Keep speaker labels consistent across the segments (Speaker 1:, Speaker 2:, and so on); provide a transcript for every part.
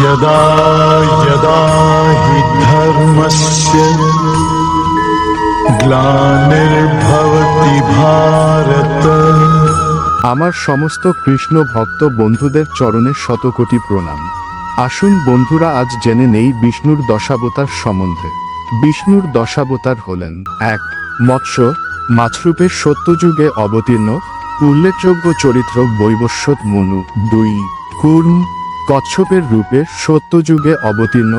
Speaker 1: यदा यदा हि धर्मस्य ग्लानिर्भवति भारत
Speaker 2: আমার সমস্ত কৃষ্ণ ভক্ত বন্ধুদের চরণে শতকোটি প্রণাম আসুন বন্ধুরা আজ জেনে নেই বিষ্ণুর দশাবতার সম্বন্ধে বিষ্ণুর দশাবতার হলেন এক মৎস্য মাছরূপে সত্যযুগে অবতীর্ণ উল্লেখযোগ্য চরিত্র বৈবস্বত মনু দুই কুর্ম কচ্ছপের রূপে সত্যযুগে অবতীর্ণ,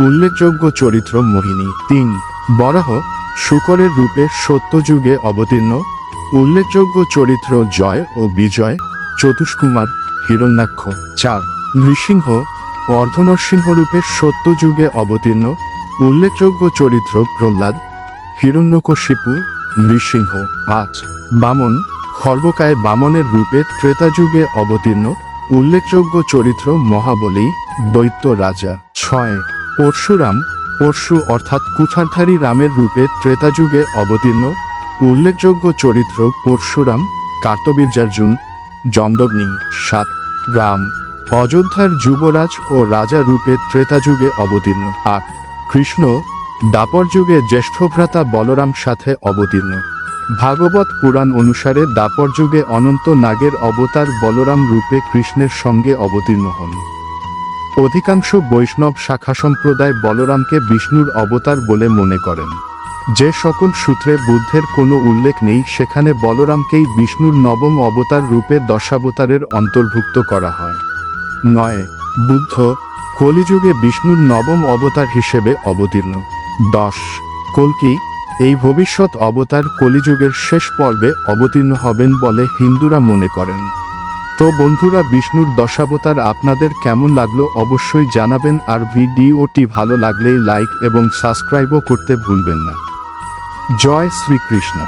Speaker 2: উল্লেখযোগ্য চরিত্র মোহিনী। তিন, বরাহ, শুকরের রূপে সত্যযুগে অবতীর্ণ, উল্লেখযোগ্য চরিত্র জয় ও বিজয়, চতুষ্কুমার, হিরণ্যাক্ষ। চার, নৃসিংহ, অর্ধনরসিংহ রূপে সত্যযুগে অবতীর্ণ, উল্লেখযোগ্য চরিত্র প্রহ্লাদ, হিরণ্যকশিপু, নৃসিংহ। পাঁচ, বামন, খর্বকায় বামনের রূপে ত্রেতাযুগে অবতীর্ণ উল্লেখযোগ্য চরিত্র মহাবলী, দৈত্য রাজা। ছয়, পরশুরাম। পরশু অর্থাৎ কুঠারধারী রামের রূপে ত্রেতাযুগে অবতীর্ণ। উল্লেখযোগ্য চরিত্র পরশুরাম, কার্তবীর্যার্জুন জমদগ্নি সাত, রাম। অযোধ্যার যুবরাজ ও রাজা রূপে ত্রেতাযুগে অবতীর্ণ। আট, কৃষ্ণ। দাপর যুগে জ্যেষ্ঠ ভ্রাতা বলরাম সাথে অবতীর্ণ। ভাগবত পুরাণ অনুসারে দাপর যুগে অনন্ত নাগের অবতার বলরাম রূপে কৃষ্ণের সঙ্গে অবতীর্ণ হন। অধিকাংশ বৈষ্ণব শাখা সম্প্রদায় বলরামকে বিষ্ণুর অবতার বলে মনে করেন। যে সকল সূত্রে বুদ্ধের কোনো উল্লেখ নেই, সেখানে বলরামকেই বিষ্ণুর নবম অবতার রূপে দশাবতারের অন্তর্ভুক্ত করা হয়। নয়, বুদ্ধ কলিযুগে বিষ্ণুর নবম অবতার হিসেবে অবতীর্ণ। দশ, কল্কি এই ভবিষ্যৎ অবতার কলিযুগের শেষ পর্বে অবতীর্ণ হবেন বলে হিন্দুরা মনে করেন। তো বন্ধুরা, বিষ্ণুর দশাবতার আপনাদের কেমন লাগল অবশ্যই জানাবেন আর ভিডিওটি ভালো লাগলেই লাইক এবং সাবস্ক্রাইবও করতে ভুলবেন না। জয় শ্রীকৃষ্ণ।